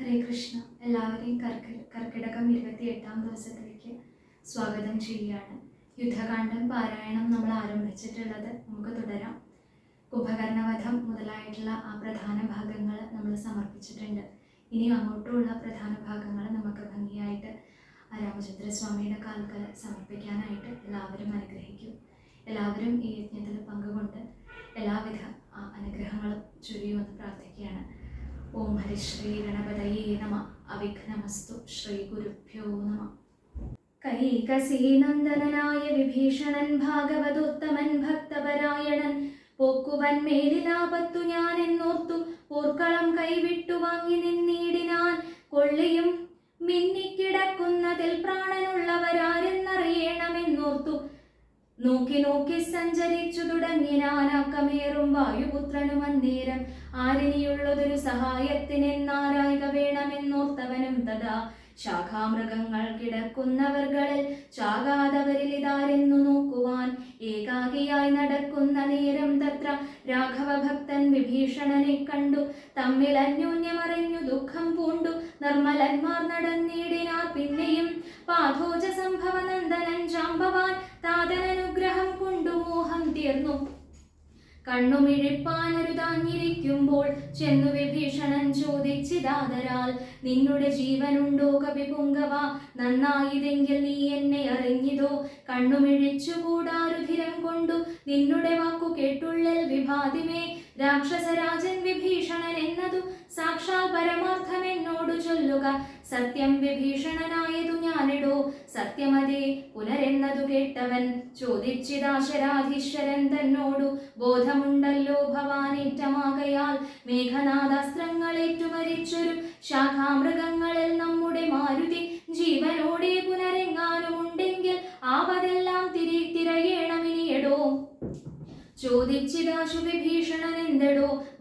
ഹരേ കൃഷ്ണ. എല്ലാവരെയും കർക്കി കർക്കിടകം ഇരുപത്തി എട്ടാം ദിവസത്തിലേക്ക് സ്വാഗതം ചെയ്യുകയാണ്. യുദ്ധകാന്ഡം പാരായണം നമ്മൾ ആരംഭിച്ചിട്ടുള്ളത് നമുക്ക് തുടരാം. കുംഭകർണവധം മുതലായിട്ടുള്ള ആ പ്രധാന ഭാഗങ്ങൾ നമ്മൾ സമർപ്പിച്ചിട്ടുണ്ട്. ഇനി അങ്ങോട്ടുള്ള പ്രധാന ഭാഗങ്ങൾ നമുക്ക് ഭംഗിയായിട്ട് രാമചന്ദ്രസ്വാമിയുടെ കാൽക്കൽ സമർപ്പിക്കാനായിട്ട് എല്ലാവരും അനുഗ്രഹിക്കും. എല്ലാവരും ഈ യജ്ഞത്തിൽ പങ്കുകൊണ്ട് എല്ലാവിധ അനുഗ്രഹങ്ങളും ചൊരിയുമെന്ന് പ്രാർത്ഥിക്കുകയാണ്. ഓം ഹരി ശ്രീ ഗണപതയേ നമ. അവിഘ്നമസ്തു. ശ്രീ ഗുരുഭ്യോ നമ. കൈകസീനന്ദനായ വിഭീഷണൻ ഭാഗവതോത്തമൻ ഭക്തപരായണൻ പോക്കുവൻ മേലിലാപത്തു ഞാൻ എന്നോർത്തു പോർക്കളം കൈവിട്ടു വാങ്ങി നിന്നീടിനാൻ കൊള്ളിയും മിന്നിക്കിടക്കുന്നതിൽ പ്രാണനുള്ളവരാരെന്നറിയണമെന്നോർത്തു. നോക്കി നോക്കി സഞ്ചരിച്ചു തുടങ്ങി നാനാക്കമേറും വായുപുത്രനും അന്നേരം ആരിനിയുള്ളതൊരു സഹായത്തിനെന്നാരായിക വേണമെന്നോർത്തവനും തഥാ ശാഖാമൃഗങ്ങൾ കിടക്കുന്നവർകളിൽ ചാകാതവരിൽ ഇതാരെന്നു നോക്കുവാൻ ഏകാകിയായി നടക്കുന്ന നേരം തത്ര രാഘവ ഭക്തൻ വിഭീഷണനെ കണ്ടു. തമ്മിൽ അന്യോന്യമറിഞ്ഞു ദുഃഖം പൂണ്ടു. നിർമ്മലന്മാർ നടന്നിടിനാ പിന്നെയും പാഥോജ സംഭവനന്ദനൻ ജാമ്പവാൻ താതനനുഗ്രഹം കൊണ്ടു മോഹം തീർന്നു. കണ്ണുമിഴിപ്പാനരുതാഞ്ഞിരിക്കുമ്പോൾ ചെന്നു വിഭീഷണൻ ചോദിച്ചിതാതരാൽ നിന്നുടെ ജീവനുണ്ടോ കവിപുങ്കവ നന്നായിതെങ്കിൽ നീ എന്നെ അറിഞ്ഞിതോ? കണ്ണുമിഴിച്ചുകൂടാരുധിരം കൊണ്ടു നിന്നുടെ വാക്കു കേട്ടുള്ളൽ വിഭാതിമേ. രാക്ഷസരാജൻ വിഭീഷണൻ എന്നതു സാക്ഷാൽ പരമാർത്ഥം എന്നോട് ചൊല്ലുക. സത്യം വിഭീഷണനായതു ഞാനിടോ. സത്യമതേ പുനരെന്നതു കേട്ടവൻ ചോദിച്ചിതാശരാധീശ്വരൻ തന്നോടു ബോധമുണ്ടല്ലോ ഭവാനേറ്റമാകയാൽ. മേഘനാദാസ്ത്രങ്ങളേറ്റു മരിച്ചൊരു ശാഖാമൃഗങ്ങളിൽ നമ്മുടെ മാരുതി ജീവനോടെ പുനരെങ്ങാനുമുണ്ടെങ്കിൽ ആവതെല്ലാം തിരി തിരയേണമിനിയടോ. ചോദിച്ചിതാശു വിഭീഷണൻ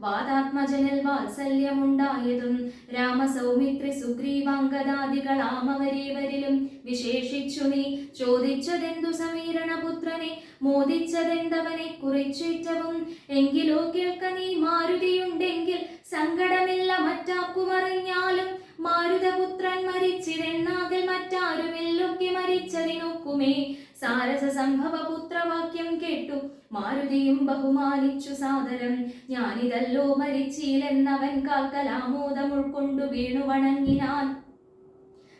എന്തടോ വാദാത്മജനിൽ വാത്സല്യമുണ്ടായതും രാമസൗമിത്രി സുഗ്രീവാംഗദാദികളാമവരേവരിലും വിശേഷിച്ചു നീ. ചോദിച്ചതെന്തു സമീരണപുത്രനെ? മോദിച്ചതെന്തവനെ? കുറിച്ചേറ്റവും എങ്കിലോ കേൾക്ക നീ. മാരുതിയുണ്ടെങ്കിൽ സങ്കടമില്ല മറ്റാക്കുമറിഞ്ഞാലും മാരുതപുത്രൻ മരിച്ചിതെന്നാകിൽ മറ്റാരുമില്ലൊക്കെ മരിച്ചതിനൊക്കുമേ. സാരസ സംഭവ പുത്രവാക്യം കേട്ടു. മാരുതിയും ബഹുമാനിച്ചു സാദരം. ഞാനിതല്ലോ മരിച്ചില്ലെന്നവൻ കാൽക്കലാമോദം ഉൾക്കൊണ്ടു വീണു വണങ്ങിനാൻ.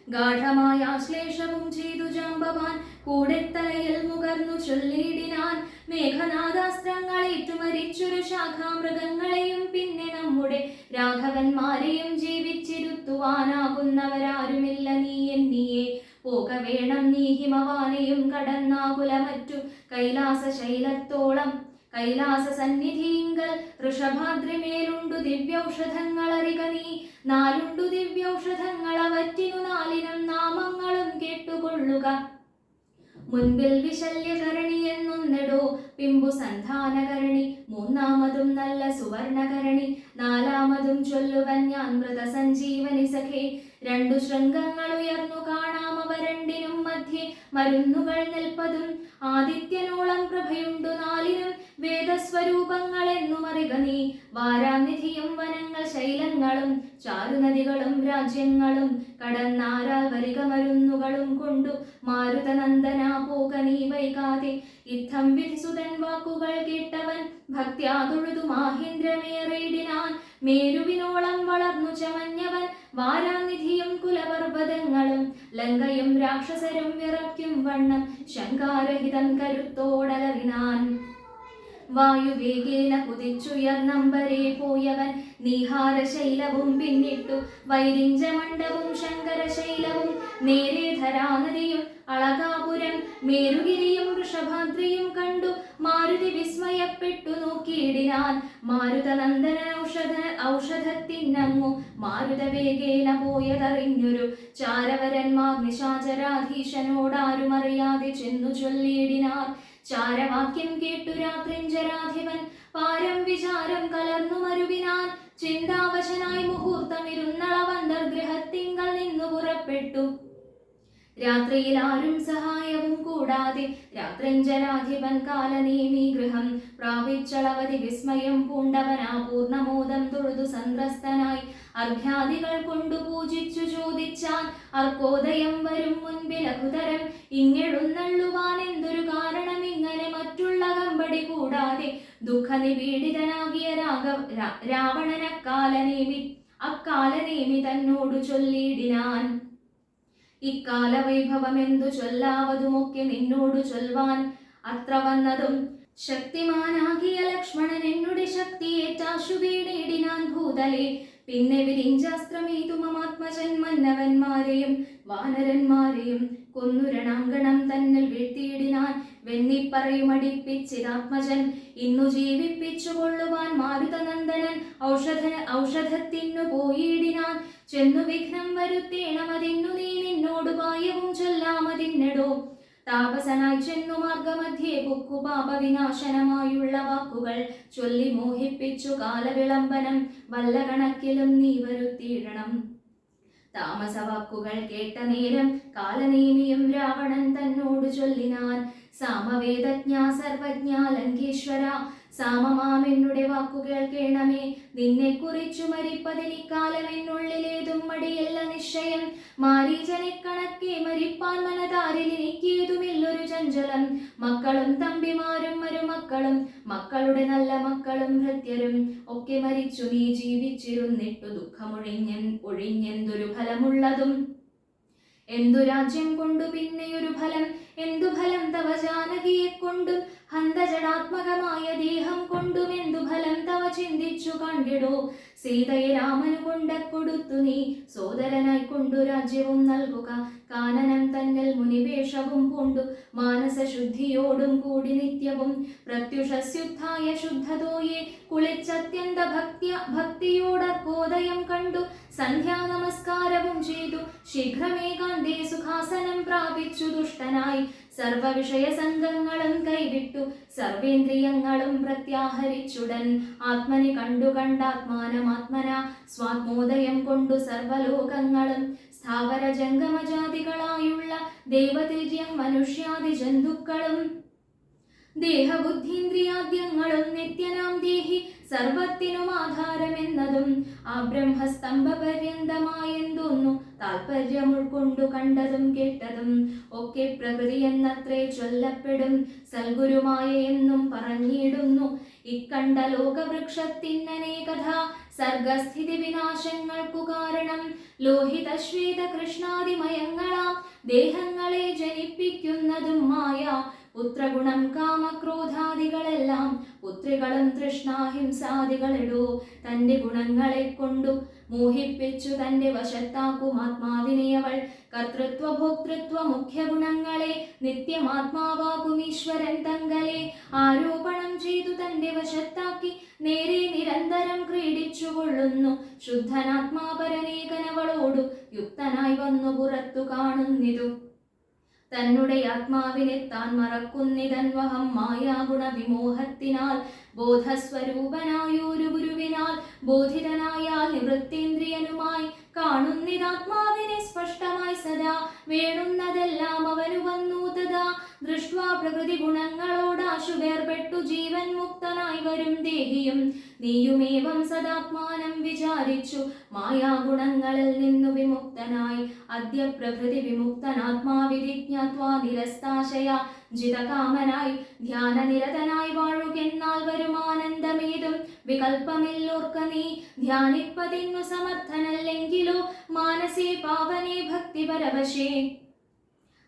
ഗാഠമായ ആശ്ലേഷവും ചെയ്തു ജാമ്പവാൻ. കൂടെ തലയിൽ മുകർന്നു ചൊല്ലിയിടിനാൻ. മേഘനാഥാസ്ത്രങ്ങളേറ്റു മരിച്ചൊരു ശാഖാമൃഗങ്ങളെയും പിന്നെ നമ്മുടെ രാഘവന്മാരെയും ജീവിച്ചിരുത്തുവാനാകുന്നവരാരുമില്ല നീ എന്നീയെ. പോക വേണം നീ ഹിമവാലയും കടന്നാകുല മറ്റു കൈലാസ ശൈലത്തോളം കൈലാസ സന്നിധിങ്കൽ ഋഷഭാദ്രിമേലുണ്ടു ദിവ്യൗഷധങ്ങൾ അറിക നീ. നാലുണ്ടു ദിവ്യൗഷധങ്ങൾ അവറ്റിനു നാലിനും നാമങ്ങളും കേട്ടുകൊള്ളുക. മുൻപിൽ വിശല്യകരണി എന്നൊന്നിടോ പിമ്പു സന്ധാനകരണി. മൂന്നാമതും നല്ല സുവർണകരണി നാലാമതും ചൊല്ലുവൻ ഞാൻ മൃത സഞ്ജീവനി സഖേ രണ്ടു ശൃംഗങ്ങൾ ഉയർന്നു മധ്യേ മരുന്നുകൾ നിൽപ്പതും ആദിത്യനോളം പ്രഭയുണ്ടു നാലിനും വേദസ്വരൂപങ്ങൾ എന്നുമറിക നീ. വാരാനിധിയും വനങ്ങൾ ശൈലങ്ങളും ചാരുനദികളും രാജ്യങ്ങളും കടന്നാരാൽ വരിക മരുന്നുകളും കൊണ്ടു മാരുതനന്ദന പോക നീ വൈകാതെ. ഇത്തം വിധിസുതൻ വാക്കുകൾ കേട്ടവൻ ഭക്തിയാതൊഴുതു മാഹേന്ദ്രമേറിയിടിനാൻ. മേരുവിനോളം വളർന്നു ചമഞ്ഞവൻ വാരാനിധിയും കുലപർവതങ്ങളും ലങ്കയും രാക്ഷസരും വിറയ്ക്കും വണ്ണം ശങ്കാരഹിതം കരുത്തോടലറിനാൻ വായുവേഗേന കുതിച്ചുയർന്നമ്പരെ പോയവൻ നീഹാരശൈലവും പിന്നിട്ടു. വൈരിഞ്ചമണ്ഡവും ശങ്കരശൈലവും നേരെ ധരാനദിയും അളകാപുരം മേരുഗിരിയും വൃഷഭാദ്രിയും കണ്ടു. മാരുതി വിസ്മയപ്പെട്ടു നോക്കിയിടിനാൻ. മാരുതനന്ദന ഔഷധ ഔഷധത്തിനങ്ങു. മാരുതവേഗേന പോയതറിഞ്ഞൊരു ചാരവരന്മാർ നിശാചരാധീശനോടാരുമറിയാതെ ചെന്നു ചൊല്ലിയിടിനാർ. ചാരവാക്യം കേട്ടു രാത്രിഞ്ചരാധിപൻ പാരം വിചാരം കലർന്നു മരുവിനാൻ ചിന്താവശനായി മുഹൂർത്തമിരുന്നളവന്തർഗ്രഹത്തിങ്കൽ നിന്നു പുറപ്പെട്ടു. രാത്രിയിൽ ആരും സഹായവും കൂടാതെ രാത്രിഞ്ചരാധിപൻ കാലനേമി ഗൃഹം പ്രാപിച്ചളവതി വിസ്മയം പൂണ്ടവനാ പൂർണമോദം തൊഴുതു സന്ത്രസ്തനായി. അർഘ്യാദികൾ കൊണ്ടു പൂജിച്ചു ചോദിച്ചാൽ അർക്കോദയം വരും മുൻപിൽ ലഘുതരം ഇങ്ങെഴുന്നള്ളുവാൻ ദുഃഖനിപീഡിതനാകിയ രാഘവ രാ- രാവണനക്കാലനേമി അക്കാലനേമി തന്നോടു ചൊല്ലിയിടിനാൻ. ഇക്കാല വൈഭവമെന്തു ചൊല്ലാവതുമൊക്കെ നിന്നോടു ചൊൽവാൻ അത്ര വന്നതും ശക്തിമാനാകിയ ലക്ഷ്മണൻ എന്നുടെ ശക്തിയേറ്റാശു വീണേടിനാൻ ഭൂതലെ. പിന്നെ വിരിഞ്ചാസ്ത്രമേതു മമാത്മജന്മന്നവന്മാരെയും വാനരന്മാരെയും കൊന്നുരണാങ്കണം തന്നിൽ വീഴ്ത്തിയിടിനാൻ. വെന്നിപ്പറയുമടിപ്പിച്ചിതാത്മജൻ. ഇന്നു ജീവിപ്പിച്ചു കൊള്ളുവാൻ മാരുതനന്ദനൻ ഔഷധ ഔഷധത്തിന്നു പോയിടിനാൻ. ചെന്നു വിഘ്നം വരുത്തേണമതിന്നു നീ നിന്നോട് പായവും ചൊല്ലാമതിന്നെടോ താപസനായി ചെന്നു മാർഗമധ്യേ പുക്കു പാപവിനാശനമായുള്ള വാക്കുകൾ ചൊല്ലി മോഹിപ്പിച്ചു കാലവിളംബനം. വല്ല കണക്കിലും നീ വരുത്തിയിടണം. താമസവാക്കുകൾ കേട്ട നേരം കാലനേമിയും രാവണൻ തന്നോട് ചൊല്ലിനാൻ. സാമവേദജ്ഞ സർവജ്ഞ ലങ്കേശ്വര സാമമാമെന്നുടെ വാക്കുകൾ കേണമേ നിന്നെ കുറിച്ചു മരിപ്പതിനിക്കാലം എന്നുള്ളിലേതും മടിയല്ല നിശ്ചയം. മാരീചനെ കണക്കെ മരിപ്പാൻ മനതാരിൽ എനിക്കേതുമില്ലൊരു ചഞ്ചലം. മക്കളും തമ്പിമാരും മരുമക്കളും മക്കളുടെ നല്ല മക്കളും ഭൃത്യരും ഒക്കെ മരിച്ചു നീ ജീവിച്ചിരുന്നിട്ടു ദുഃഖമൊഴിഞ്ഞൻ ഒഴിഞ്ഞെന്തൊരു ഫലമുള്ളതും. എന്തു രാജ്യം കൊണ്ടു പിന്നെയൊരു ഫലം? ജാനകിയെ കൊണ്ടും ഹന്തജടാത്മകമായ ദേഹം കൊണ്ടും എന്തു ഫലം തവ ചിന്തിച്ചു കണ്ടിടോ? സീതയെ രാമനു കൊണ്ട കൊടുത്തു നീ. സോദരനായി കൊണ്ടു രാജ്യവും നൽകുക. കാനനം തന്നൽ മുനിവേഷവും പൂണ്ടു. മാനസശുദ്ധിയോടും കൂടി നിത്യവും. പ്രത്യുഷസ്യുദ്ധായ ശുദ്ധതോയെ കുളിച്ചത്യന്ത ഭക്തിയ ഭക്തിയോടർക്കോദയം കണ്ടു. സന്ധ്യാ നമസ്കാരവും ചെയ്തു ശീഘ്രമേകാന്തേ സുഖാസനം പ്രാപിച്ചു ദുഷ്ടനായി. സർവവിഷയ സംഘങ്ങളും കൈവിട്ടു. സർവേന്ദ്രിയങ്ങളും പ്രത്യാഹരിച്ചുടൻ. ആത്മനി കണ്ടു കണ്ടാത്മാനമാത്മന സ്വാത്മോദയം കൊണ്ടു സർവലോകങ്ങളും. സ്ഥാവര ജംഗമജാതികളായുള്ള ദൈവതേജ്യം മനുഷ്യാദി ജന്തുക്കളും ദേഹബുദ്ധീന്ദ്രിയാദ്യങ്ങളും നിത്യനാം ദേഹി സർവത്തിനും ആധാരമെന്നതും ആ ബ്രഹ്മസ്തംഭ പര്യന്തമായെന്തോന്നു താല്പര്യം ഉൾക്കൊണ്ടു കണ്ടതും കേട്ടതും ഒക്കെ പ്രകൃതി എന്നത്രേ ചൊല്ലപ്പെടും സൽഗുരുമായ എന്നും പറഞ്ഞിടുന്നു. ഇക്കണ്ട ലോകവൃക്ഷത്തിനേകഥ സർഗസ്ഥിതി വിനാശങ്ങൾക്കു കാരണം ലോഹിത ശ്വേത കൃഷ്ണാതിമയങ്ങളാം ദേഹങ്ങളെ ജനിപ്പിക്കുന്നതും മായ പുത്രഗുണം കാമക്രോധാദികളെല്ലാം പുത്രികളും തൃഷ്ണാഹിംസാദികളിടൂ. തന്റെ ഗുണങ്ങളെ കൊണ്ടു മോഹിപ്പിച്ചു തന്റെ വശത്താക്കും ആത്മാവിനെ അവൾ. കർത്തൃത്വ ഭോക്തൃത്വ മുഖ്യ ഗുണങ്ങളെ നിത്യമാത്മാവാകും ഈശ്വരൻ തങ്കലെ ആരോപണം ചെയ്തു തന്റെ വശത്താക്കി നേരെ നിരന്തരം ക്രീഡിച്ചുകൊള്ളുന്നു. ശുദ്ധനാത്മാപരനേകനവളോടു യുക്തനായി വന്നു പുറത്തു കാണുന്നിതു. തന്നുടെ ആത്മാവിനെ താൻ മറക്കുന്നിതൻവഹം മായാഗുണ വിമോഹത്തിനാൽ ബോധസ്വരൂപനായൊരു ഗുരുവിനാൽ ബോധിതനായാൽ നിവൃത്തേന്ദ്രിയനുമായി കാണുന്നിതാത്മാവിനെ സ്പഷ്ടമായി സദാ വേണുന്നതെല്ലാം അവനു വന്നു തഥാ. ദൃഷ്ട്വാ പ്രകൃതി ഗുണങ്ങളോടാശു അശുഭേർപ്പെട്ടു ജീവൻ മുക്തനായി വരും ദേഹിയും. നീയുമേവം സദാത്മാനം വിചാരിച്ചു. മായാഗുണങ്ങളിൽ നിന്നു വിമുക്തനായി. അദ്യ പ്രകൃതി വിമുക്തനാത്മാവിധിജ്ഞാത്വാ നിരസ്താശയ. ജിതകാമനായി ധ്യാനനിരതനായി വാഴുകെന്നാൽ വരുമാനന്ദമേതും വികൽപ്പമില്ലോർക്ക നീ ധ്യാനിപ്പതിന്നു സമർത്ഥനല്ലെങ്കിലോ? മാനസേ പാവനേ ഭക്തിപരവശേ.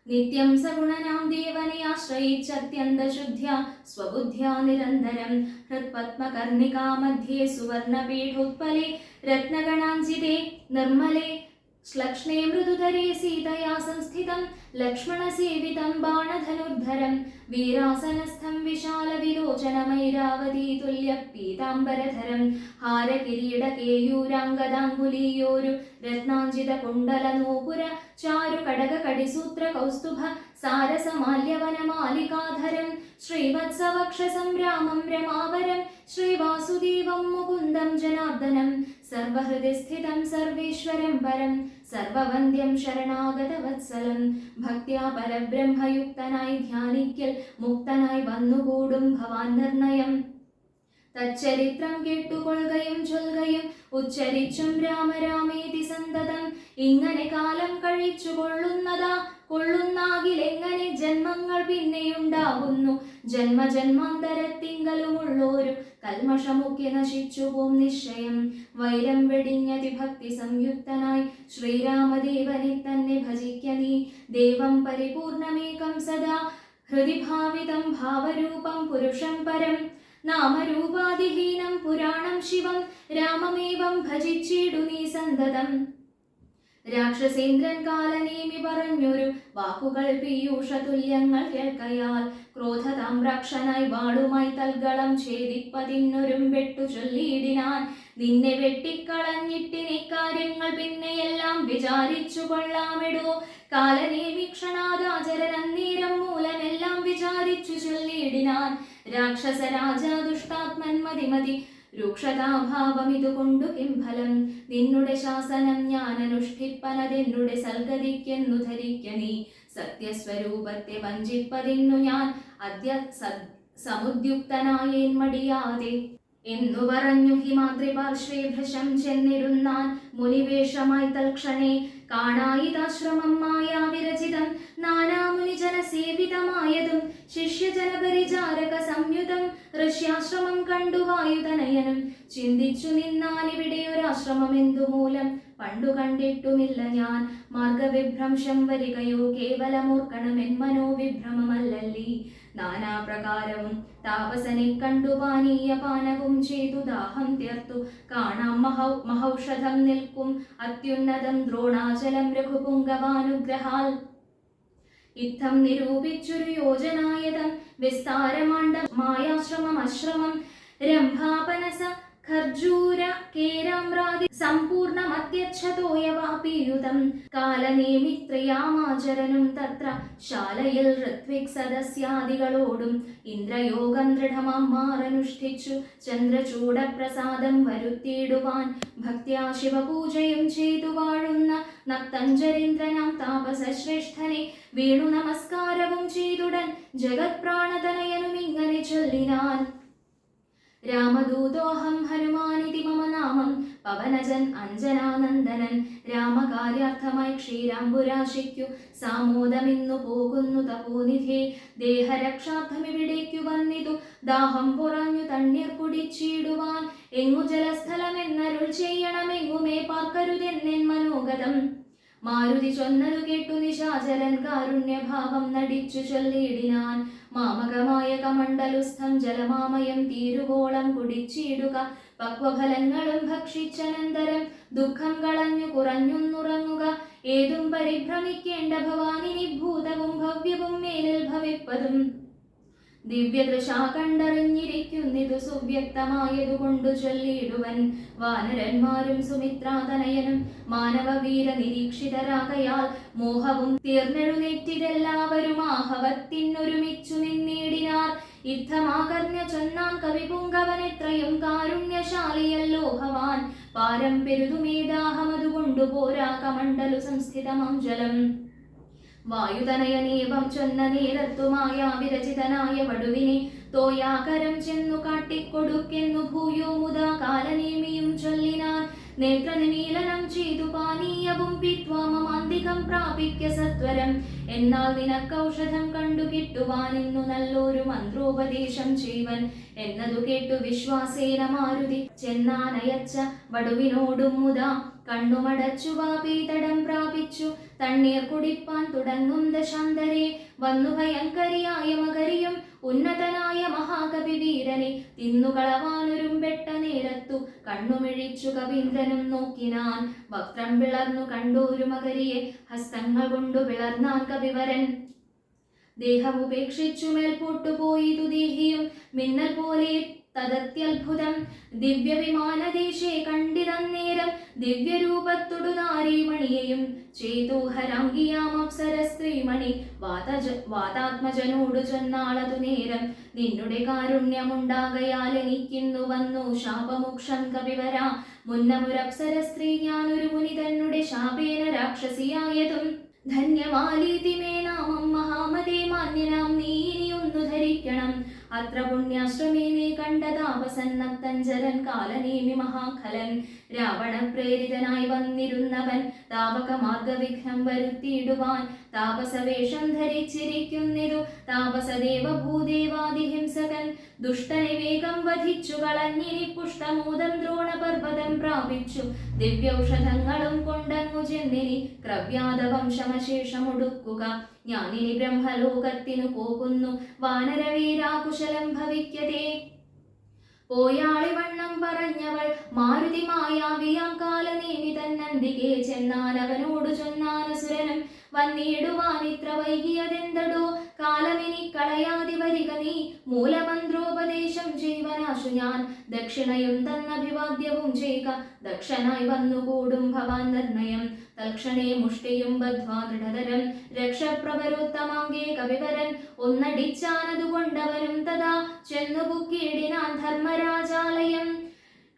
നിത്യം സഗുണനാം ദേവനെ ആശ്രയിച്ചത്യന്ത ശുദ്ധ്യ സ്വബുദ്ധ്യാ നിരന്തരം. ഹൃത്പത്മകർണികാ മധ്യേ സുവർണപീഠോത്പലെ. രത്നഗണാഞ്ജിതേ നിർമ്മലേ. ശ്ലക്ഷ്ണേ മൃദുധരേ സീതയാ സംസ്ഥിതം ലക്ഷ്മണസേവിതം ബാണധനുർധരം വീരാസനസ്ഥം വിശാല വിലോചനമൈരാവതീ തുല്യ പീതാംബരധരം ഹാരകിരീട കേയൂരാംഗദാങ്കുലീയോരു രത്നാഞ്ചിത കുണ്ടല നൂപുര ചാരു കടക സർവഹൃദയസ്ഥിതം സർവേശ്വരം പരം സർവവന്ദ്യം ശരണാഗതവത്സലം. ഭക്ത്യാ പരബ്രഹ്മയുക്തനായി ധ്യാനിക്കൽ മുക്തനായി വന്നുകൂടും ഭവാൻ നിർണയം. തച്ചരിത്രം കേട്ടുകൊള്ളുകയും ചൊൽകയും ഉച്ചരിച്ചും രാമരാമേതി സന്തതം. ഇങ്ങനെ കാലം കഴിച്ചു കൊള്ളുന്നതാ കൊള്ളുന്നാകിലെങ്ങനെ ജന്മങ്ങൾ പിന്നെയുണ്ടാകുന്നു? ജന്മജന്മാന്തരത്തിങ്കലുമുള്ളോരു കൽമഷമൊക്കെ നശിച്ചു പോം നിശ്ചയം. വൈരം വെടിഞ്ഞതി ഭക്തി സംയുക്തനായി ശ്രീരാമദേവനെ തന്നെ ഭജിക്ക നീ. ദേവം പരിപൂർണമേകം സദാ ഹൃദിഭാവിതം ഭാവരൂപം പുരുഷം പരം. നാമരൂപാതിഹീനം പുരാണം ശിവം. രാമമേവം ഭജിച്ചിടു നീ സന്തതം. രാക്ഷസേന്ദ്രൻ കാലനേമി പറഞ്ഞൊരു വാക്കുകൾ പീയൂഷ തുല്യങ്ങൾ കേൾക്കയാൽ ക്രോധതാം താമ്രാക്ഷനായി വാളുമായി തൽഗളം ഛേദിപ്പതിന്നൊരും വെട്ടു ചൊല്ലിയിടിനാൻ. നിന്നെ വെട്ടിക്കളഞ്ഞിട്ടിനി കാര്യങ്ങൾ പിന്നെയെല്ലാം വിചാരിച്ചു കൊള്ളാമിടോ. കാലനേ വീക്ഷണാദാചരനന്നീരം മൂലമെല്ലാം വിചാരിച്ചു ചൊല്ലിയിടിനാൻ. രാക്ഷസ രാജാ മതിമതി രൂക്ഷതാഭാവമിതുകൊണ്ടു കിം ഫലം നിന്നുടെ ശാസനം ഞാൻ അനുഷ്ഠിപ്പനതെന്നുടെ സൽഗതിക്കെന്നു ധരിക്ക സത്യസ്വരൂപത്തെ വഞ്ചിപ്പതിന്നു ഞാൻ അദ്യ സമുദ്യുക്തനായേൻ മടിയാതെ. എന്നു പറഞ്ഞു ഹിമാദ്രി പാർശ്വേ ഭൃശം ചെന്നിരുന്നാൻ മുനിവേഷമായി തൽക്ഷണേ. കാണായിതാശ്രമം മായാവിരചിതം നാനാമുനിജന ജനസേവിതമായതും ശിഷ്യജനപരിചാരക സംയുതം ഋഷ്യാശ്രമം കണ്ടു വായുതനയനും ചിന്തിച്ചു നിന്നാലിവിടെ ഒരാശ്രമം എന്തു പണ്ടു കണ്ടിട്ടുമില്ല ഞാൻ. മാർഗവിഭ്രംശം വരികയോ കേവലമോർക്കണമെൻ മനോവിഭ്രമമല്ലല്ലി. നാനാപ്രകാരവും താപസനെ കണ്ടു പാനീയപാനവും ചെയ്തു ദാഹം തീർത്തു. കാണാം മഹൗ മഹൗഷധം നിൽക്കും. അത്യുന്നതം ദ്രോണാചലം രഘുപുങ്കവാനുഗ്രഹാൽ ഇത്തം നിരൂപിച്ചൊരു യോജനായതം വിസ്താരമാണ്ട മായാശ്രമം അശ്രമം രംഭാപനസ ഖർജൂര കേരാമ്രാതി സമ്പൂർണമത്യച്ഛതോയവാപീയുതം കാലനേമിത്രയാമാചരനും തത്ര ശാലയിൽ ഋത്വിക് സദസ്യാദികളോടും ഇന്ദ്രയോഗം ദൃഢമാം മാറനുഷ്ഠിച്ചു. ചന്ദ്രചൂഡപ്രസാദം വരുത്തിയിടുവാൻ ഭക്ത്യാ ശിവപൂജയും ചെയ്തു വാഴുന്ന നക്തഞ്ചരീന്ദ്രനാം താപസശ്രേഷ്ഠനെ വീണു നമസ്കാരവും ചെയ്തുടൻ ജഗത്പ്രാണതനയനും ഇങ്ങനെ ചൊല്ലിനാൻ. രാമദൂതോഹം ഹനുമാനിതി മമ നാമം പവനജൻ അഞ്ജനാനന്ദനൻ. രാമകാര്യാർത്ഥമായി ക്ഷീരാംബുരാശിക്കു സാമോദമിന്നു പോകുന്നു തപോനിധേ. ദേഹരക്ഷാർത്ഥമിവിടേക്കു വന്നിതു. ദാഹം പുറഞ്ഞു തണ്ണീർ കുടിച്ചിടുവാൻ. എങ്ങു ജലസ്ഥലമെന്നരുൾ ചെയ്യണമെങ്ങുമേ പാർക്കരുതെന്നെൻ മനോഗതം. മാരുതി ചൊന്നതു കേട്ടു നിശാചരൻ കാരുണ്യഭാവം നടിച്ചു ചൊല്ലിയിടിനാൻ. മാമകമായ കമണ്ഡലുസ്ഥം ജലമാമയം തീരുവോളം കുടിച്ചിടുക. പക്വഫലങ്ങളും ഭക്ഷിച്ചനന്തരം ദുഃഖം കളഞ്ഞു കുറഞ്ഞുന്നുറങ്ങുക. ഏതും പരിഭ്രമിക്കേണ്ട ഭവാനിനി ഭൂതവും ഭവ്യവും മേലിൽ ഭവിപ്പതും ദിവ്യദൃശാ കണ്ടറിഞ്ഞിരിക്കുന്നിതു സുവ്യക്തമായതുകൊണ്ടു ചൊല്ലിയിടുവൻ. വാനരന്മാരും സുമിത്രാതനയനും മാനവവീര നിരീക്ഷിതരാകയാൽ മോഹവും തീർന്നെഴുന്നേറ്റിതെല്ലാവരും ആഹവത്തിനൊരുമിച്ചു നിന്നിടിനാർ യുദ്ധമാകർണ്യ ചൊന്നാൻ കവിപുങ്കവനെത്രയും കാരുണ്യശാലിയല്ലോ ഭവാൻ പാരം പെരുതുമേദാഹമതുകൊണ്ടു പോരാ കമണ്ഡലു സംസ്ഥിതമാം ജലം വായുതനയനേവം ചൊന്ന നേരത്തുമായ വിരചിതനായ വടുവിനെ തോയാകരം ചെന്നു കാട്ടിക്കൊടുക്കെന്നു ഭൂയോ മുതാ കാലനേമിയും ചൊല്ലിനാൻ. നേത്രനിമീലനം ചെയ്തു പാനീയവും പിത്വാ മമാന്തികം പ്രാപിക്ക സത്വരം. എന്നാൽ നിനക്കൗഷധം കണ്ടു കിട്ടുവാനിന്നു നല്ലൊരു മന്ത്രോപദേശം ചെയ്വൻ. എന്നതു കേട്ടു വിശ്വാസേന മാരുതി. ചെന്നാനയച്ച വടുവിനോടും മുതാ കണ്ണുമടച്ചു വാപീതടം പ്രാപിച്ചു. തണ്ണീർ കുടിപ്പാൻ തുടങ്ങും ദശാന്തരെ. വന്നു ഭയങ്കരിയായ മകരിയും ഉന്നതനായ മഹാകവി വീരനെ. തിന്നുകളവാനൊരും പെട്ട നേരത്തു കണ്ണുമിഴിച്ചു കവീന്ദ്രനും നോക്കിനാൻ വക്രം പിളർന്നു കണ്ടോരു മകരിയെ. ഹസ്തങ്ങൾ കൊണ്ടു പിളർന്നാൻ കവിവരൻ. ദേഹമുപേക്ഷിച്ചു മേൽപോട്ടു പോയി ദേഹിയും മിന്നൽ പോലെ തദത്യത്ഭുതം. ദിവ്യവിമാനദേശേ കണ്ടിതന്നേരം ദിവ്യരൂപത്തൊടു നാരീമണിയെയും ചേതോഹരാംഗിയാം അപ്സര സ്ത്രീമണി വാതജ വാതാത്മജനോടു ചൊന്നാളതു നേരം നിന്നുടെ കാരുണ്യമുണ്ടാകയാൽ എനിക്കിന്നു വന്നു ശാപമോക്ഷം കവിവര മുന്നമൊരപ്സര സ്ത്രീ ഞാനൊരു മുനി തന്നെ ശാപേന രാക്ഷസിയായതും. ധന്യമാലീതി മേ നാമം മഹാമതേ മാന്യനാം നീ ഇനിയൊന്നു ധരിക്കണം. അത്ര പുണ്യാശ്രമേനെ കണ്ട താപസന്നത്തഞ്ചരൻ കാലനേമി മഹാഖലൻ. രാവണ പ്രേരിതനായി വന്നിരുന്നവൻ താപക മാർഗവിഘ്നം വരുത്തിയിടുവാൻ താപസവേഷം ധരിച്ചിരിക്കുന്നിതു താപസദേവ ഭൂദേവാദിഹിംസകൻ ദുഷ്ടനെ വേഗം വധിച്ചു കളഞ്ഞിരി പുഷ്ടമൂതം ദ്രോണപർവതം പ്രാപിച്ചു. ദിവ്യൌഷധങ്ങളും കൊണ്ടങ്ങു ചെന്നിരി. ക്രവ്യാതവംശമശേഷമൊടുക്കുക ഞാനിനി ബ്രഹ്മലോകത്തിനു പോകുന്നു. വാനരവീരാകുശലം ഭവിക്കതേ. പോയാളിവണ്ണം പറഞ്ഞവൾ മാരുതി മായാവിയാം കാലനേമി തന്നന്തികെ. ചെന്നാൻ അവനോട് ചൊന്നാനസുരനും വന്നിടുവാൻ ഇത്ര വൈകിയതെന്തടോ? കാലമിനി കളയാതി വരിക നീ. മൂലമന്ത്രോപദേശം ചെയ്വനാശു ഞാൻ. ദക്ഷിണയും തന്നഭിവാദ്യവും ചെയ്യുക ദക്ഷനായി വന്നുകൂടും ഭവാൻ നിർണയം. തൽക്ഷണേ മുഷ്ടിയും ബദ്ധ്വാ ദൃഢതരം. രക്ഷപ്രഭരോത്തമാങ്കേ കവിവരൻ. ഒന്നടിച്ചാനതുകൊണ്ടവരും തഥാ. ചെന്നു ബുക്കിയിടിനാൻ ധർമ്മരാജാലയം.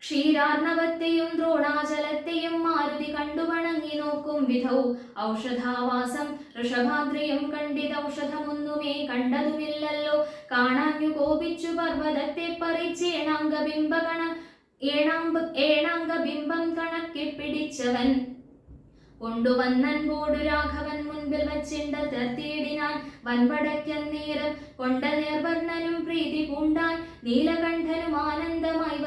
ക്ഷീരാർണവത്തെയും ദ്രോണാചലത്തെയും മാരുതി കണ്ടു വണങ്ങി നോക്കും വിധൗ ഔഷധാവാസം ഋഷഭാദ്രിയും കണ്ടിതൗഷധമൊന്നുമേ കണ്ടതുമില്ലല്ലോ. കാണാഞ്ഞു കോപിച്ചു പർവതത്തെ പറിച്ചേണാംഗബിംബകണ ഏണാംബ ഏണാംഗബിംബം കണക്കി പിടിച്ചവൻ കൊണ്ടുവന്നൻപോടു രാഘവൻ മുൻപിൽ വച്ചിണ്ട തീർത്തിയിടിനാൻ വൻപടയ്ക്കന്നേരം കൊണ്ട നേർവർണനും പ്രീതി പൂണ്ടാൻ നീലകണ്ഠനും ആനന്ദമായി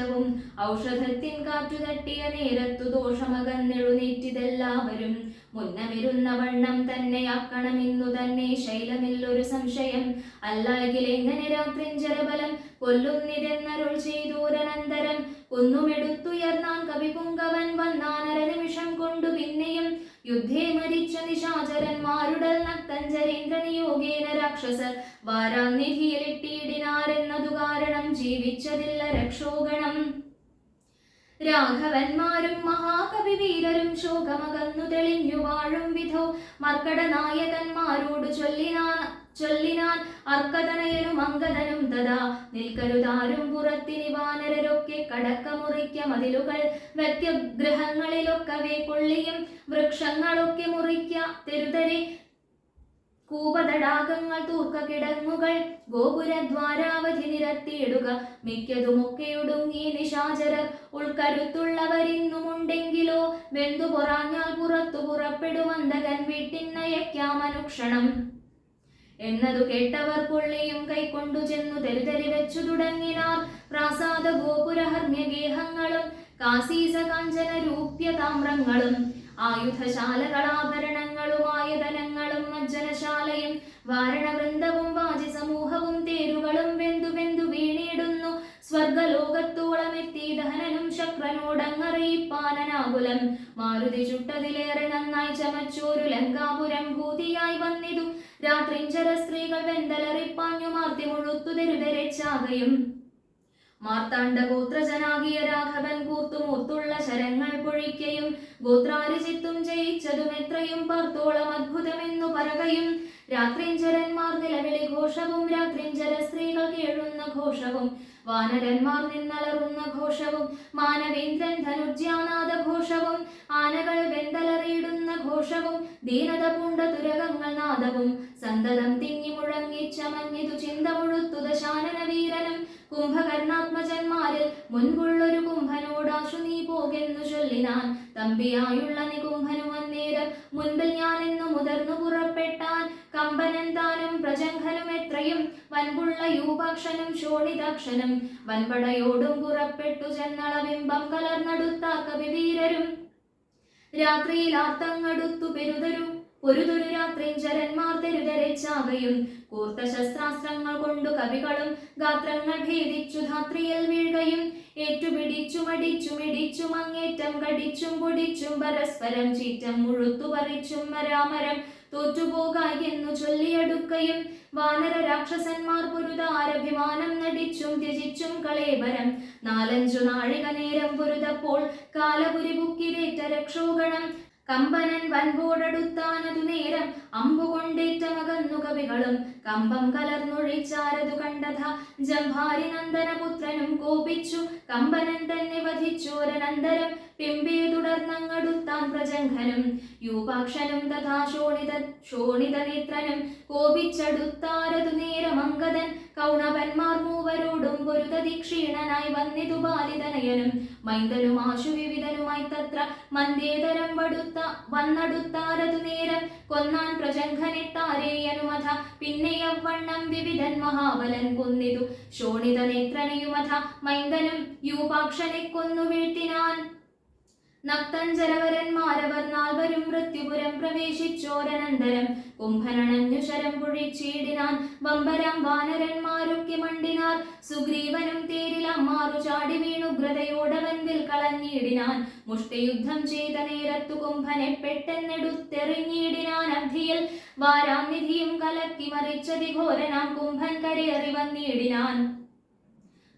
വന്നിതേറ്റവും ഔഷധത്തിൻ കാറ്റു തട്ടിയ നേരത്തു ദോഷമകന്നെഴുന്നേറ്റിതെല്ലാവരും മുന്നമിരുന്ന വണ്ണം തന്നെ തന്നെയാക്കണമെന്നു തന്നെ. ശൈലമില്ലൊരു സംശയം. അല്ലെങ്കിൽ എങ്ങനെ രാത്രിഞ്ചരബലം കൊല്ലുന്നിതെന്നരുൾ ചെയ്തൂരനന്തരം കൊന്നുമെടുത്തുയർന്നാൻ കവിപുങ്കവൻ വന്നാനര നിമിഷം കൊണ്ടു പിന്നെയും യുദ്ധേ മരിച്ച നിശാചരന്മാരുടൽ നക്തഞ്ചരേന്ദ്ര നിയോഗേന രാക്ഷസർ വാരാം വാരാനിധിയിലിട്ടിയിടിനാരെന്നതു കാരണം ജീവിച്ചതില്ല രക്ഷോഗണം. രാഘവന്മാരും മഹാകവി വീരരും ശോകമകന്നു തെളിഞ്ഞു വാഴും വിധോ. മർക്കട നായകന്മാരോട് ചൊല്ലിനാൻ അർക്കതനയനും അങ്കദനും തഥാ നിൽക്കരുതാരും പുറത്തിനി വാനരരൊക്കെ കടക്കമുറിക്ക മതിലുകൾ. വ്യത്യഗ്രഹങ്ങളിലൊക്കവേ കൊള്ളിയും വൃക്ഷങ്ങളൊക്കെ മുറിക്ക. തെരുതരെ കൂപതടാകങ്ങൾ തൂർക്ക കിടങ്ങുകൾ ഗോപുരദ്വാരാവധി നിരത്തിയിടുക. മിക്കതുമൊക്കെയൊടുങ്ങി നിശാചരർ. ഉൾക്കരുത്തുള്ളവരിന്നുമുണ്ടെങ്കിലോ? വെന്തു പൊറാഞ്ഞാൽ പുറത്തു പുറപ്പെടുവന്തകൻ വീട്ടിന്നയക്കാമനുക്ഷണം എന്നതു കേട്ടവർ പൊള്ളിയും കൈക്കൊണ്ടു ചെന്നു തെരുതെരി വെച്ചു തുടങ്ങിനാർ. പ്രാസാദ ഗോപുരഹർമ്യഗേഹങ്ങളും കാസീസ കാഞ്ചന രൂപ്യ താമ്രങ്ങളും ആയുധശാലകളാഭരണങ്ങളുമായ ധനങ്ങളും മജ്ജനശാലയും വാരണവൃന്ദവും വാജി സമൂഹവും തേരുകളും വെന്തു വെന്തു വീണിടുന്നു. സ്വർഗലോകത്തോളമെത്തി ദഹനനും ശക്രനോടങ്ങറിയിപ്പാനനാകുലം. മാരുതി ചുട്ടതിലേറെ നന്നായി ചമച്ചോരു ലങ്കാപുരം ഭൂതിയായി വന്നിതു. രാത്രിഞ്ചര സ്ത്രീകൾ വെന്തലറിപ്പാഞ്ഞു മാർത്തി മുഴുത്തു തെരുതെരച്ചാകയും മാർത്താണ്ഡ ഗോത്രജനാകിയ രാഘവൻ കൂർത്തുമൂർത്തുള്ള ശരങ്ങൾ പൊഴിക്കയും ഗോത്രാരിചിത്തും ജയിച്ചതും എത്രയും പാർത്തോളം അത്ഭുതമെന്നു പറകയും രാത്രിഞ്ചരന്മാർ നിലവിളി ഘോഷവും രാത്രിഞ്ചര സ്ത്രീകൾ കേഴുന്ന ഘോഷവും വാനരന്മാർ നിന്നലറുന്ന ഘോഷവും മാനവേന്ദ്രൻ ധനുജ്യാനാഥ ഘോഷവും ആനകൾ വെന്തലറിയിടുന്ന ഘോഷവും ദീനത പൂണ്ട തുരകങ്ങൾ നാദവും സന്തതം തിങ്ങി മുഴങ്ങി ചമഞ്ഞിതു ചിന്ത മുഴുത്തു ദശാനന വീരനും കുംഭകർണാത്മജന്മാരിൽ മുൻപുള്ളൊരു കുംഭനോടാശു നീ പോകെന്നു ചൊല്ലിനാൻ. തമ്പിയായുള്ള നികുംഭനും അന്നേരം മുൻപിൽ ഞാൻ എന്നു മുതിർന്നു പുറപ്പെട്ടാൻ. കമ്പനൻ താനും പ്രജംഘനും എത്രയും വൻപുള്ള യൂപാക്ഷനും ശോണിതാക്ഷനും വൻപടയോടും പുറപ്പെട്ടു ചെന്നളബിംബം കലർന്നടുത്താ കവിവീരരും. രാത്രിയിൽ ആർത്തങ്ങടുത്തു പെരുതരു. പൊരുതൊരു തെരുതരെ ചാകയും. കൂർത്ത ശസ്ത്രാസ്ത്രങ്ങൾ കൊണ്ടു കവികളും ഗാത്രങ്ങൾ ഭേദിച്ചു ധാത്രിയിൽ വീഴുകയും. ഏറ്റുപിടിച്ചു വടിച്ചു ഇടിച്ചും അങ്ങേറ്റം കടിച്ചും പൊടിച്ചും പരസ്പരം ചീറ്റം മുഴുത്തു പറിച്ചും മരാമരം തോറ്റുപോകായി എന്നു ചൊല്ലിയടുക്കയും. വാനര രാക്ഷസന്മാർ പൊരുതാരഭിമാനം നടിച്ചും ത്യജിച്ചും കളേബരം. നാലഞ്ചു നാഴിക നേരം പൊരുതപ്പോൾ കാലപുരി ബുക്കിലേറ്റ രക്ഷോഗണം കമ്പനൻ വൻപോടടുത്താനതു നേരം അമ്പുകൊണ്ടേറ്റമകന്നു കവികളും കമ്പം കലർന്നൊഴിച്ചാരതു കണ്ടഥ ജംഭാരി നന്ദനപുത്രനും കോപിച്ചു. കമ്പനൻ തന്നെ വധിച്ചോരനന്തരം പിമ്പേ തുടർന്നങ്ങടുത്താൻ പ്രജംഘനും യൂപാക്ഷനും തഥാ ശോണിത ശോണിത നേത്രനും കോപിച്ചടുത്താരതു നേരമങ്കദൻ കൗണവന്മാർ മൂവരോടും പൊരുതതി ക്ഷീണനായി വന്നിതു ബാലിതനയനും. മൈന്ദനും ആശുവിവിധനുമായി തത്ര മന്ദേതരം വടുത്ത വന്നടുത്താരതു നേരം കൊന്നാൻ പ്രജംഘനെത്താരേയനുമഥ പിന്നെയവണ്ണം വിവിധൻ മഹാബലൻ കൊന്നിതു. ശോണിതനേത്രനെയുമഥ മൈന്ദനും യൂപാക്ഷനെ കൊന്നു വീഴ്ത്തിനാൻ നക്തഞ്ചരവരന്മാരവർ നാൽവരും മൃത്യുപുരം പ്രവേശിച്ചോരനന്തരം. കുംഭനണഞ്ഞു ശരം പുഴിച്ചീടിനാൻ വമ്പരം വാനരന്മാരൊക്കെ മണ്ടിനാർ. സുഗ്രീവനും തേരിലമ്മാറു ചാടി വീണുഗ്രതയോടവൻ വിൽക്കളഞ്ഞിടിനാൻ കളഞ്ഞിടിനാൻ. മുഷ്ടിയുദ്ധം ചെയ്ത നേരത്തു കുംഭനെ പെട്ടെന്നെടുത്തെറിഞ്ഞിടിനാൻ. അധിയിൽ വാരാനിധിയും കലക്കി മറിച്ചതി ഘോരനാം കുംഭൻ കരേറി വന്നിടിനാൻ.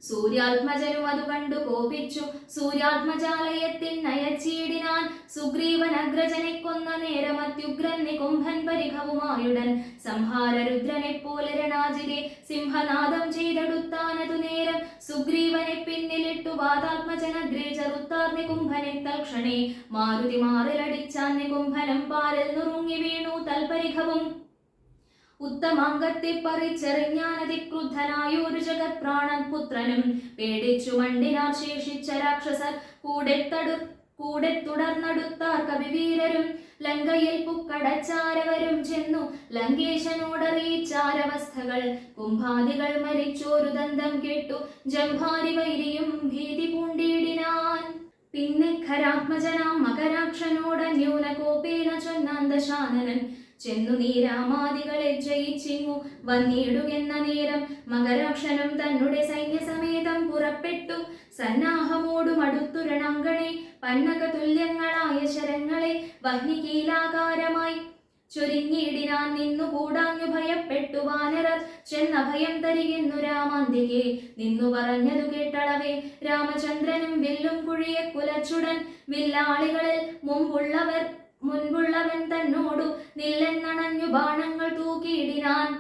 സൂര്യാത്മജനും അത് കണ്ടു കോപിച്ചു. സൂര്യാത്മജാലയത്തിൻ നയച്ചീടിനാൻ സുഗ്രീവൻ അഗ്രജനെ കൊന്ന നേരം അത്യുഗ്രൻ നികുംഭൻ പരിഭവുമായുടൻ സംഹാര രുദ്രനെ പോലെ രണാജിരെ സിംഹനാദം ചെയ്തെടുത്താനതു നേരം സുഗ്രീവനെ പിന്നിലിട്ടു വാതാത്മജനഗ്രേ ചെറുത്താർ നികുംഭനെ തൽക്ഷണേ. മാരുതി മാറിലടിച്ചാൻ നികുംഭനം പാരൽ നുറുങ്ങി വീണു തൽപരിഭവും ഉത്തമാംഗത്തെ പറിച്ചെറിഞ്ഞാനതിക്രുദ്ധനായൊരു ജഗത് പ്രാണൻ പുത്രനും പേടിച്ചു മണ്ടിനാർ ശേഷിച്ച രാക്ഷസർ കൂടെ തടു കൂടെ തുടർന്നടുത്താർ കവിവീരരും ലങ്കയിൽ പുക്കടച്ചാരവരും ചെന്നു ലങ്കേശനോടറിയിച്ചാരവസ്ഥകൾ. കുംഭാദികൾ മരിച്ചോരു ദന്തം കേട്ടു ജംഭാരി വൈരിയും ഭീതി പൂണ്ടിയിടിനാൻ പിന്നെ ഖരാത്മജനാം മകരാക്ഷനോട് ന്യൂനകോപേന ചൊന്നാൻ ചെന്നു നീരാമാദികളെ ജയിച്ചിങ്ങു. വന്നിടുകെന്ന നേരം മകരാക്ഷനും തന്നെ സൈന്യസമേതം പുറപ്പെട്ടു. സന്നാഹമോടും അടുത്തുരണങ്കണെ പന്നക തുല്യങ്ങളായ ശരങ്ങളെ വഹ്നികീലാകാരമായി ചൊരിഞ്ഞിടിനാൻ നിന്നു കൂടാഞ്ഞു ഭയപ്പെട്ടു വാനരർ ചെന്ന ഭയം തരികെന്നു രാമാന്തികെ നിന്നു പറഞ്ഞതു കേട്ടളവേ. രാമചന്ദ്രനും വില്ലും കുഴിയെ കുലച്ചുടൻ. വില്ലാളികളിൽ മുമ്പുള്ളവർ മുൻപുള്ളവൻ തന്നോടു നില്ലെന്നണഞ്ഞു ബാണങ്ങൾ തൂക്കിയിടിനാൻ.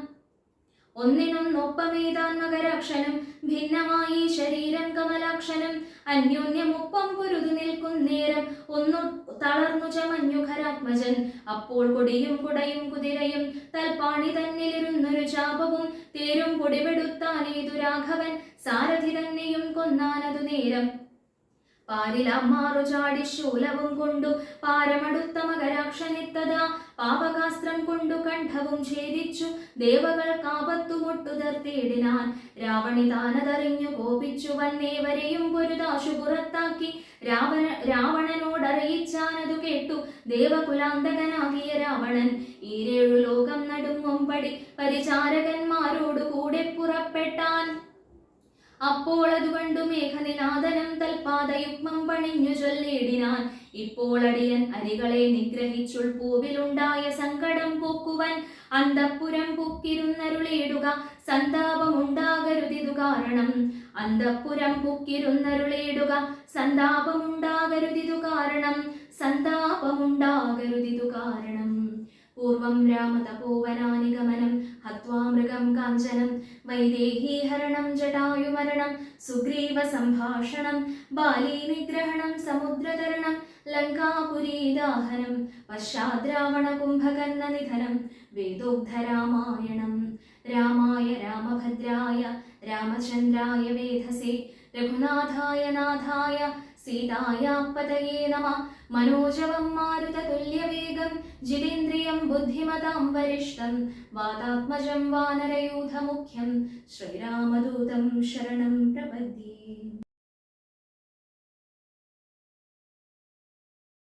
ഒന്നിനൊന്നൊപ്പമേതാൻ മകരാക്ഷനും ഭിന്നമായി ശരീരം കമലാക്ഷനും. അന്യോന്യമൊപ്പം പൊരുതു നിൽക്കുന്നേരം ഒന്നു തളർന്നു ചമഞ്ഞു ഖരാത്മജൻ. അപ്പോൾ കൊടിയും കുടയും കുതിരയും തൽപ്പാണി തന്നിലിരുന്നൊരു ചാപവും തേരും പൊടിപെടുത്താനേതു രാഘവൻ സാരഥി തന്നെയും കൊന്നാനതു നേരം. പാരിലമ്മാറു ചാടി ശൂലവും കൊണ്ടു പാരമടുത്ത മകരാക്ഷനെത്തതാ. പാപകാസ്ത്രം കൊണ്ടു കണ്ഠവും ഛേദിച്ചു ദേവകൾ കാപത്തു മുട്ടുതർത്തേടിനാൻ രാവണി താനതറിഞ്ഞു കോപിച്ചു വന്നേവരെയും പൊരുതാശു പുറത്താക്കി. രാവണ രാവണനോടറിയിച്ചാനതു കേട്ടു ദേവകുലാന്തകനാകിയ രാവണൻ. ഈരേഴു ലോകം നടുങ്ങുംപടി പരിചാരകന്മാരോടു കൂടെ പുറപ്പെട്ടാൻ. അപ്പോൾ അത് കണ്ടു മേഘനിനാദനം തൽപാദയുഗ്മം പണിഞ്ഞു ചൊല്ലിയിടിനാൻ. ഇപ്പോൾ അടിയൻ അരികളെ നിഗ്രഹിച്ചുൾ പൂവിലുണ്ടായ സങ്കടം പോക്കുവൻ അന്തപ്പുരം പൊക്കിരുന്നരുളിയിടുക സന്താപമുണ്ടാകരുതിതു കാരണം. അന്തപ്പുരം പൊക്കിരുന്നരുളിയിടുക സന്താപമുണ്ടാകരുതിതു കാരണം. സന്താപമുണ്ടാകരുതിതു കാരണം. പൂർവം രാമതപോവനാനിഗമനം മൃഗം കാഞ്ചനം വൈദേഹീഹരണം ജടായുമരണം സുഗ്രീവ സംഭാഷണം ബാലീ നിഗ്രഹണം സമുദ്രതരണം ലങ്കാപുരീദാഹനം പശ്ചാദ്രാവണ കുംഭകർണ നിധനം വേദോഗ്ധരാമായണം രാമായ രാമഭദ്രായ രാമചന്ദ്രായ വേധസേ രഘുനാഥായ നാഥായ സീതായാപ്പതയേ നമ. മനോജവം മാരുതതുല്യവേഗം ജിതേന്ദ്രിയം ബുദ്ധിമതാം വരിഷ്ഠം വാതാത്മജം വാനരയൂഥമുഖ്യം ശ്രീരാമദൂതം ശരണം പ്രപദ്യേ.